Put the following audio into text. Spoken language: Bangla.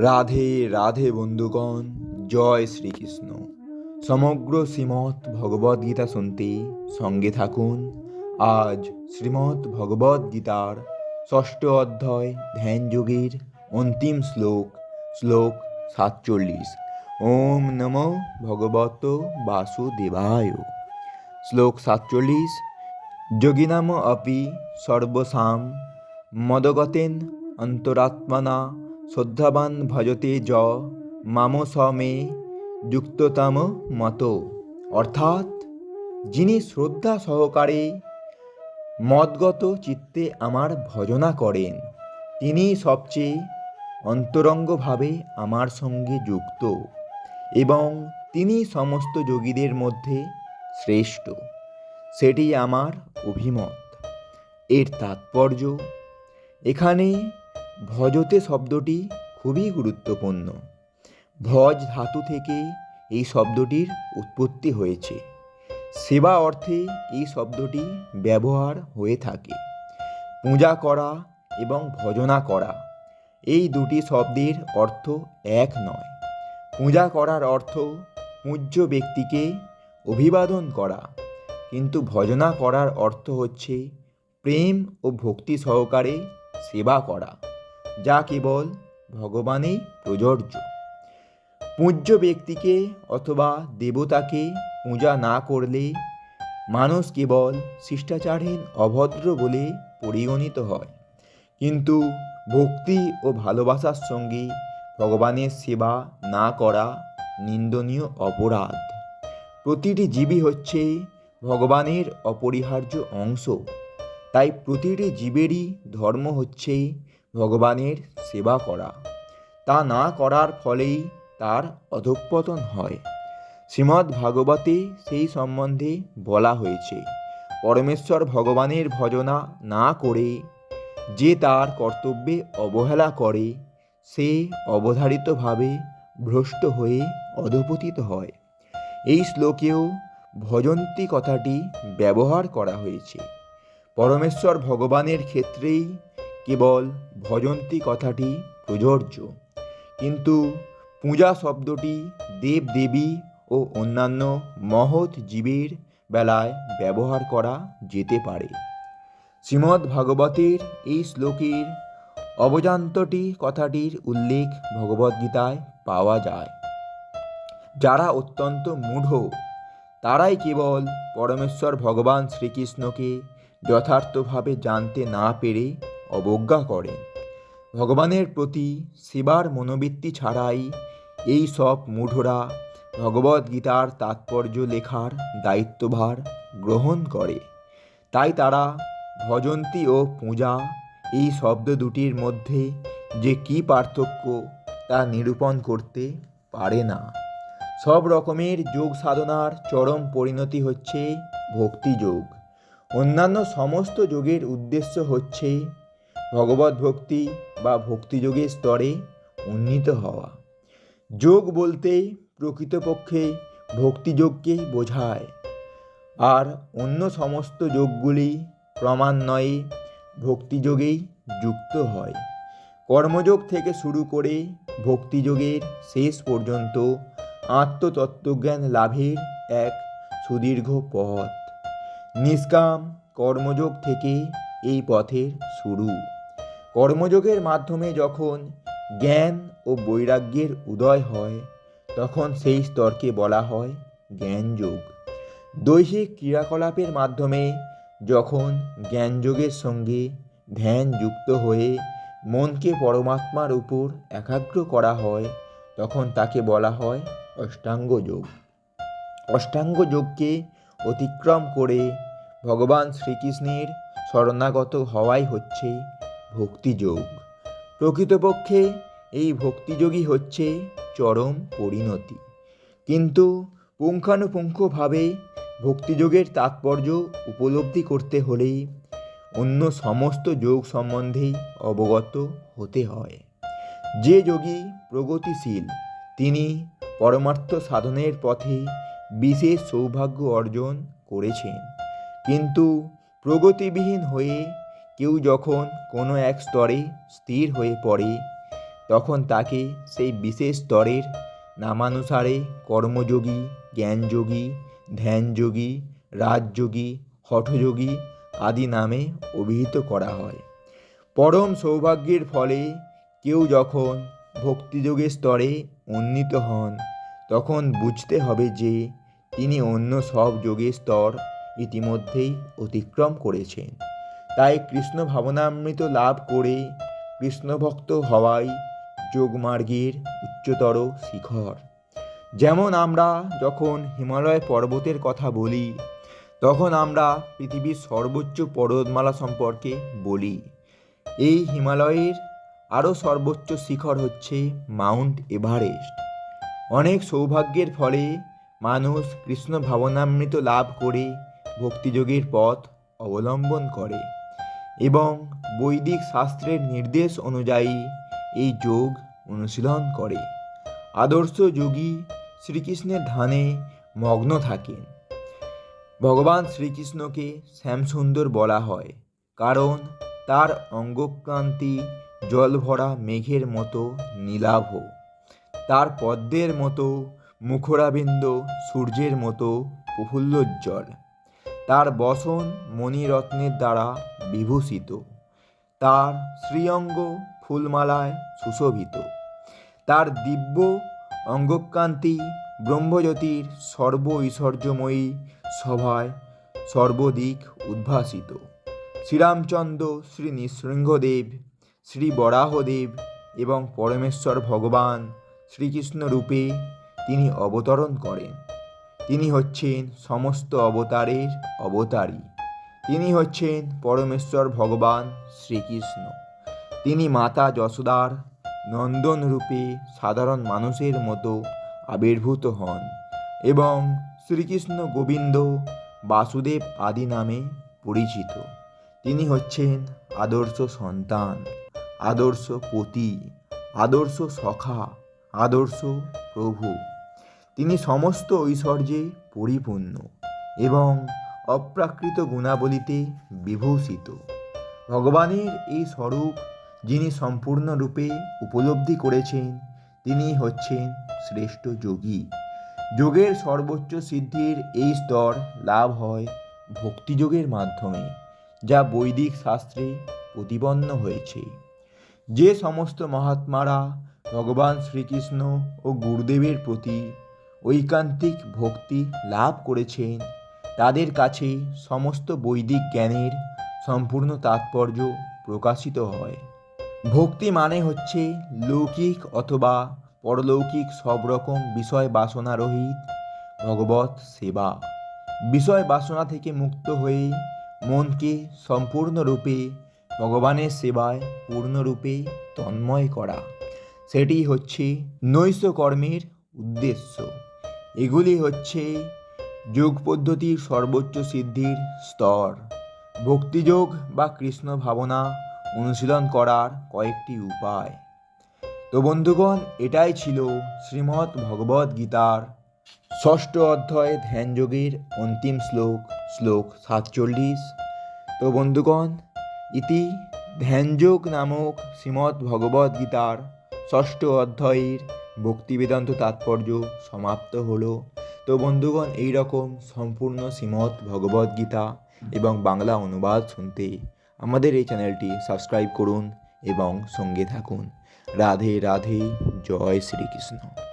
রাধে রাধে বন্ধুগণ, জয় শ্রীকৃষ্ণ। সমগ্র শ্রীমৎ ভগবদ গীতা শুনতে সঙ্গে থাকুন। আজ শ্রীমৎ ভগবদ গীতার ষষ্ঠ অধ্যায় ধ্যান যোগের অন্তিম শ্লোক শ্লোক সাতচল্লিশ। ওম নম ভগবত বাসুদেবায়। শ্লোক সাতচল্লিশ। যোগিনাম অপি সর্বসাম। মদগতেন অন্তরাত্মনা শ্রদ্ধাবান ভজতে য, মাম সমে যুক্ততম মত। অর্থাৎ, যিনি শ্রদ্ধা সহকারে মদগত চিত্তে আমার ভজনা করেন, তিনি সবচেয়ে অন্তরঙ্গভাবে আমার সঙ্গে যুক্ত এবং তিনি সমস্ত যোগীদের মধ্যে শ্রেষ্ঠ। সেটি আমার অভিমত। এর তাৎপর্য, এখানে ভজতে শব্দটি খুবই গুরুত্বপূর্ণ। ভজ ধাতু থেকে এই শব্দটির উৎপত্তি হয়েছে। সেবা অর্থে এই শব্দটি ব্যবহার হয়ে থাকে। পূজা করা এবং ভজনা করা, এই দুটি শব্দের অর্থ এক নয়। পূজা করার অর্থ পূজ্য ব্যক্তিকে অভিবাদন করা, কিন্তু ভজনা করার অর্থ হচ্ছে প্রেম ও ভক্তি সহকারে সেবা করা। যা কেবল ভগবানেই প্রযোজ্য। পূজ্য ব্যক্তিকে অথবা দেবতাকে পূজা না করলে মানুষ কেবল শিষ্টাচারহীন অভদ্র বলে পরিগণিত হয়। কিন্তু ভক্তি ও ভালোবাসার সঙ্গে ভগবানের সেবা না করা নিন্দনীয় অপরাধ। প্রতিটি জীবই হচ্ছে ভগবানের অপরিহার্য অংশ। তাই প্রতিটি জীবেরই ধর্ম হচ্ছে ভগবানের সেবা করা। তা না করার ফলেই তার অধঃপতন হয়। শ্রীমদ্ ভাগবতে সেই সম্বন্ধে বলা হয়েছে, পরমেশ্বর ভগবানের ভজনা না করে যে তার কর্তব্যে অবহেলা করে, সে অবধারিতভাবে ভ্রষ্ট হয়ে অধপতিত হয়। এই শ্লোকেও ভজন্তী কথাটি ব্যবহার করা হয়েছে। পরমেশ্বর ভগবানের ক্ষেত্রেই কেবল ভজন্তী কথাটি প্রযোজ্য। কিন্তু পূজা শব্দটি দেব দেবী ও অন্যান্য মহৎ জীবের বেলায় ব্যবহার করা যেতে পারে। শ্রীমদ্ ভাগবতের এই শ্লোকের অবজান্তটি কথাটির উল্লেখ ভগবদ্গীতায় পাওয়া যায়। যারা অত্যন্ত মূঢ়, তারাই কেবল পরমেশ্বর ভগবান শ্রীকৃষ্ণকে যথার্থভাবে জানতে না পেরে অবজ্ঞা করেন। ভগবানের প্রতি সেবার মনোবৃত্তি ছাড়াই এই সব মূঢ়রা ভগবদ্গীতার তাৎপর্য লেখার দায়িত্বভার গ্রহণ করে। তাই তারা ভজন্তী ও পূজা এই শব্দ দুটির মধ্যে যে কী পার্থক্য তা নিরূপণ করতে পারে না। সব রকমের যোগ সাধনার চরম পরিণতি হচ্ছে ভক্তিযোগ। অন্যান্য সমস্ত যোগের উদ্দেশ্য হচ্ছে ভগবত ভক্তি বা ভক্তিযোগের স্তরে উন্নীত হওয়া। যোগ বলতে প্রকৃতপক্ষে ভক্তিযোগকে বোঝায়। আর অন্য সমস্ত যোগগুলি ক্রমান্বয়ে ভক্তিযোগেই যুক্ত হয়। কর্মযোগ থেকে শুরু করে ভক্তিযোগের শেষ পর্যন্ত আত্মতত্ত্বজ্ঞান লাভের এক সুদীর্ঘ পথ। নিষ্কাম কর্মযোগ থেকে এই পথের শুরু। কর্মযোগের মাধ্যমে যখন জ্ঞান ও বৈরাগ্যের উদয় হয়, তখন সেই স্তরকে বলা হয় জ্ঞানযোগ। দৈহিক ক্রিয়াকলাপের মাধ্যমে যখন জ্ঞানযোগের সঙ্গে ধ্যান যুক্ত হয়ে মনকে পরমাত্মার উপর একাগ্র করা হয়, তখন তাকে বলা হয় অষ্টাঙ্গ যোগ অতিক্রম করে ভগবান শ্রীকৃষ্ণের শরণাগত হওয়াই হচ্ছে ভক্তিযোগ। প্রকৃতপক্ষে এই ভক্তিযোগই হচ্ছে চরম পরিণতি। কিন্তু পুঙ্খানুপুঙ্খভাবে ভক্তিযোগের তাৎপর্য উপলব্ধি করতে হলে অন্য সমস্ত যোগ সম্বন্ধেই অবগত হতে হয়। যে যোগী প্রগতিশীল, তিনি পরমার্থ সাধনের পথে বিশেষ সৌভাগ্য অর্জন করেছেন। কিন্তু প্রগতিবিহীন হয়ে কেউ যখন কোনো এক স্তরে স্থির হয়ে পড়ে, তখন তাকে সেই বিশেষ স্তরের নামানুসারে কর্মযোগী, জ্ঞানযোগী, ধ্যানযোগী, রাজযোগী, হঠযোগী আদি নামে অভিহিত করা হয়। পরম সৌভাগ্যের ফলে কেউ যখন ভক্তিযোগের স্তরে উন্নীত হন, তখন বুঝতে হবে যে তিনি অন্য সব যোগের স্তর ইতিমধ্যেই অতিক্রম করেছেন। তাই কৃষ্ণ ভাবনামৃত লাভ করে কৃষ্ণভক্ত হওয়াই যোগমার্গের উচ্চতর শিখর। যেমন আমরা যখন হিমালয় পর্বতের কথা বলি, তখন আমরা পৃথিবীর সর্বোচ্চ পর্বতমালা সম্পর্কে বলি। এই হিমালয়ের আরও সর্বোচ্চ শিখর হচ্ছে মাউন্ট এভারেস্ট। অনেক সৌভাগ্যের ফলে মানুষ কৃষ্ণ ভাবনামৃত লাভ করে ভক্তিযোগের পথ অবলম্বন করে। এবং বৈদিক শাস্ত্রের নির্দেশ অনুযায়ী এই যোগ অনুশীলন করে। আদর্শ যোগী শ্রীকৃষ্ণের ধ্যানে মগ্ন থাকেন। ভগবান শ্রীকৃষ্ণকে শ্যামসুন্দর বলা হয়, কারণ তার অঙ্গকান্তি জলভরা মেঘের মতো নীলাভ। তার পদ্মের মতো মুখরাবিন্দ সূর্যের মতো প্রফুল্লোজ্জ্বল। তার বসন মণিরত্নের দ্বারা বিভূষিত। তার শ্রীঅঙ্গ ফুলমালায় সুশোভিত। তার দিব্য অঙ্গকান্তি ব্রহ্মজ্যোতির সর্ব ঐশ্বর্যময়ী সভায় সর্বদিক উদ্ভাসিত। শ্রীরামচন্দ্র, শ্রী নৃসিংহদেব, শ্রী বরাহদেব এবং পরমেশ্বর ভগবান শ্রীকৃষ্ণ রূপে তিনি অবতরণ করেন। তিনি হচ্ছেন সমস্ত অবতারের অবতারী। তিনি হচ্ছেন পরমেশ্বর ভগবান শ্রীকৃষ্ণ। তিনি মাতা যশোদার নন্দন রূপে সাধারণ মানুষের মতো আবির্ভূত হন এবং শ্রীকৃষ্ণ গোবিন্দ বাসুদেব আদি নামে পরিচিত। তিনি হচ্ছেন আদর্শ সন্তান, আদর্শ পতি, আদর্শ সখা, আদর্শ প্রভু। তিনি সমস্ত ঐশ্বর্যে পরিপূর্ণ এবং অপ্রাকৃত গুণাবলীতে বিভূষিত। ভগবানের এই স্বরূপ যিনি সম্পূর্ণরূপে উপলব্ধি করেছেন, তিনি হচ্ছেন শ্রেষ্ঠ যোগী। যোগের সর্বোচ্চ সিদ্ধির এই স্তর লাভ হয় ভক্তিযোগের মাধ্যমে, যা বৈদিক শাস্ত্রে প্রতিপন্ন হয়েছে। যে সমস্ত মহাত্মারা ভগবান শ্রীকৃষ্ণ ও গুরুদেবের প্রতি ঐকান্তিক ভক্তি লাভ করেছেন। তাদের কাছে সমস্ত বৈদিক জ্ঞানের সম্পূর্ণ তাৎপর্য প্রকাশিত হয়। ভক্তি মানে হচ্ছে লৌকিক অথবা পরলৌকিক সব রকম বিষয় বাসনা রহিত ভগবত সেবা। বিষয় বাসনা থেকে মুক্ত হয়ে মনকে সম্পূর্ণরূপে ভগবানের সেবায় পূর্ণরূপে তন্ময় করা। সেটি হচ্ছে নৈশ কর্মের উদ্দেশ্য। এগুলি হচ্ছে যোগ পদ্ধতির সর্বোচ্চ সিদ্ধির স্তর, ভক্তিযোগ বা কৃষ্ণ ভাবনা অনুশীলন করার কয়েকটি উপায়। তো বন্ধুগণ, এটাই ছিল শ্রীমৎ ভগবদ গীতার ষষ্ঠ অধ্যায় ধ্যানযোগের অন্তিম শ্লোক শ্লোক সাতচল্লিশ। তো বন্ধুগণ, ইতি ধ্যানযোগ নামক শ্রীমৎ ভগবদ গীতার ষষ্ঠ অধ্যায়ের ভক্তিবেদান্ত তাৎপর্য সমাপ্ত হলো। তো বন্ধুগণ, এই রকম সম্পূর্ণ শ্রীমৎ ভগবদ গীতা এবং বাংলা অনুবাদ শুনতে আমাদের এই চ্যানেলটি সাবস্ক্রাইব করুন এবং সঙ্গে থাকুন। রাধে রাধে, জয় শ্রীকৃষ্ণ।